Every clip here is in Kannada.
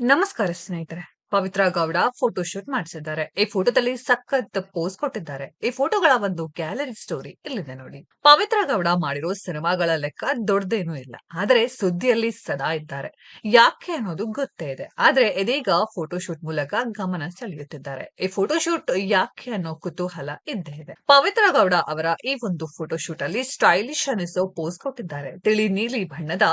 ನಮಸ್ಕಾರ ಸ್ನೇಹಿತರೆ. ಪವಿತ್ರ ಗೌಡ ಫೋಟೋ ಶೂಟ್ ಮಾಡಿಸಿದ್ದಾರೆ. ಈ ಫೋಟೋದಲ್ಲಿ ಸಖತ್ ಪೋಸ್ ಕೊಟ್ಟಿದ್ದಾರೆ. ಈ ಫೋಟೋಗಳ ಒಂದು ಗ್ಯಾಲರಿ ಸ್ಟೋರಿ ಇಲ್ಲಿದೆ ನೋಡಿ. ಪವಿತ್ರ ಗೌಡ ಮಾಡಿರೋ ಸಿನಿಮಾಗಳ ಲೆಕ್ಕ ದೊಡ್ಡದೇನೂ ಇಲ್ಲ. ಆದ್ರೆ ಸುದ್ದಿಯಲ್ಲಿ ಸದಾ ಇದ್ದಾರೆ. ಯಾಕೆ ಅನ್ನೋದು ಗೊತ್ತೇ ಇದೆ. ಆದ್ರೆ ಇದೀಗ ಫೋಟೋ ಶೂಟ್ ಮೂಲಕ ಗಮನ ಸೆಳೆಯುತ್ತಿದ್ದಾರೆ. ಈ ಫೋಟೋ ಶೂಟ್ ಯಾಕೆ ಅನ್ನೋ ಕುತೂಹಲ ಇದ್ದೇ ಇದೆ. ಪವಿತ್ರ ಗೌಡ ಅವರ ಈ ಒಂದು ಫೋಟೋ ಶೂಟ್ ಅಲ್ಲಿ ಸ್ಟೈಲಿಶ್ ಅನಿಸೋ ಪೋಸ್ ಕೊಟ್ಟಿದ್ದಾರೆ. ತಿಳಿ ನೀಲಿ ಬಣ್ಣದ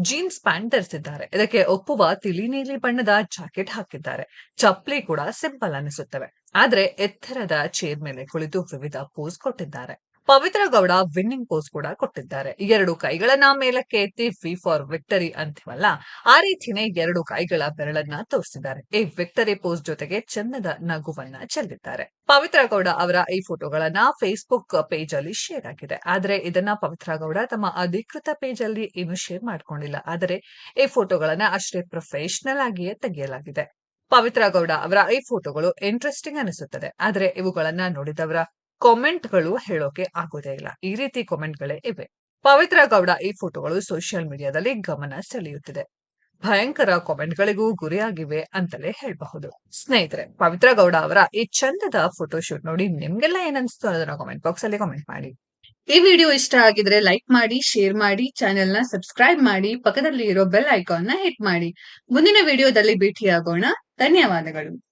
ಜೀನ್ಸ್ ಪ್ಯಾಂಟ್ ಧರಿಸಿದ್ದಾರೆ. ಇದಕ್ಕೆ ಒಪ್ಪುವ ತಿಳಿ ನೀಲಿ ಬಣ್ಣದ ಜಾಕೆಟ್ ಹಾಕಿದ್ದಾರೆ. ಚಪ್ಪಲಿ ಕೂಡ ಸಿಂಪಲ್ ಅನಿಸುತ್ತವೆ. ಆದ್ರೆ ಎತ್ತರದ ಚೇರ್ ಮೇಲೆ ಕುಳಿತು ವಿವಿಧ ಪೋಸ್ ಕೊಟ್ಟಿದ್ದಾರೆ. ಪವಿತ್ರ ಗೌಡ ವಿನ್ನಿಂಗ್ ಪೋಸ್ ಕೂಡ ಕೊಟ್ಟಿದ್ದಾರೆ. ಎರಡು ಕೈಗಳನ್ನ ಮೇಲಕ್ಕೆ ಎತ್ತಿ ವಿ ಫಾರ್ ವಿಕ್ಟರಿ ಅಂತೀವಲ್ಲ, ಆ ರೀತಿನೇ ಎರಡು ಕೈಗಳ ಬೆರಳನ್ನ ತೋರಿಸಿದ್ದಾರೆ. ಈ ವಿಕ್ಟರಿ ಪೋಸ್ ಜೊತೆಗೆ ಚೆನ್ನದ ನಗುವನ್ನ ಚೆಲ್ಲಿದ್ದಾರೆ. ಪವಿತ್ರ ಗೌಡ ಅವರ ಈ ಫೋಟೋಗಳನ್ನ ಫೇಸ್ಬುಕ್ ಪೇಜ್ ಅಲ್ಲಿ ಶೇರ್ ಆಗಿದೆ. ಆದ್ರೆ ಇದನ್ನ ಪವಿತ್ರ ಗೌಡ ತಮ್ಮ ಅಧಿಕೃತ ಪೇಜ್ ಅಲ್ಲಿ ಏನು ಶೇರ್ ಮಾಡ್ಕೊಂಡಿಲ್ಲ. ಆದರೆ ಈ ಫೋಟೋಗಳನ್ನ ಅಷ್ಟೇ ಪ್ರೊಫೆಷನಲ್ ಆಗಿಯೇ ತೆಗೆಯಲಾಗಿದೆ. ಪವಿತ್ರ ಗೌಡ ಅವರ ಈ ಫೋಟೋಗಳು ಇಂಟ್ರೆಸ್ಟಿಂಗ್ ಅನಿಸುತ್ತದೆ. ಆದ್ರೆ ಇವುಗಳನ್ನ ನೋಡಿದವರ ಕಾಮೆಂಟ್ಗಳು ಹೇಳೋಕೆ ಆಗೋದೇ ಇಲ್ಲ. ಈ ರೀತಿ ಕಾಮೆಂಟ್ಗಳೇ ಇವೆ. ಪವಿತ್ರ ಗೌಡ ಈ ಫೋಟೋಗಳು ಸೋಷಿಯಲ್ ಮೀಡಿಯಾದಲ್ಲಿ ಗಮನ ಸೆಳೆಯುತ್ತಿದೆ. ಭಯಂಕರ ಕಾಮೆಂಟ್ಗಳಿಗೂ ಗುರಿಯಾಗಿವೆ ಅಂತಲೇ ಹೇಳಬಹುದು. ಸ್ನೇಹಿತರೆ, ಪವಿತ್ರ ಗೌಡ ಅವರ ಈ ಚಂದದ ಫೋಟೋಶೂಟ್ ನೋಡಿ ನಿಮ್ಗೆಲ್ಲ ಏನನ್ಸ್ತು ಅನ್ನೋದನ್ನ ಕಾಮೆಂಟ್ ಬಾಕ್ಸ್ ಅಲ್ಲಿ ಕಾಮೆಂಟ್ ಮಾಡಿ. ಈ ವಿಡಿಯೋ ಇಷ್ಟ ಆಗಿದ್ರೆ ಲೈಕ್ ಮಾಡಿ ಶೇರ್ ಮಾಡಿ ಚಾನೆಲ್ನ ಸಬ್ಸ್ಕ್ರೈಬ್ ಮಾಡಿ ಪಕ್ಕದಲ್ಲಿ ಇರೋ ಬೆಲ್ ಐಕಾನ್ನ ಹಿಟ್ ಮಾಡಿ. ಮುಂದಿನ ವಿಡಿಯೋದಲ್ಲಿ ಭೇಟಿಯಾಗೋಣ. ಧನ್ಯವಾದಗಳು.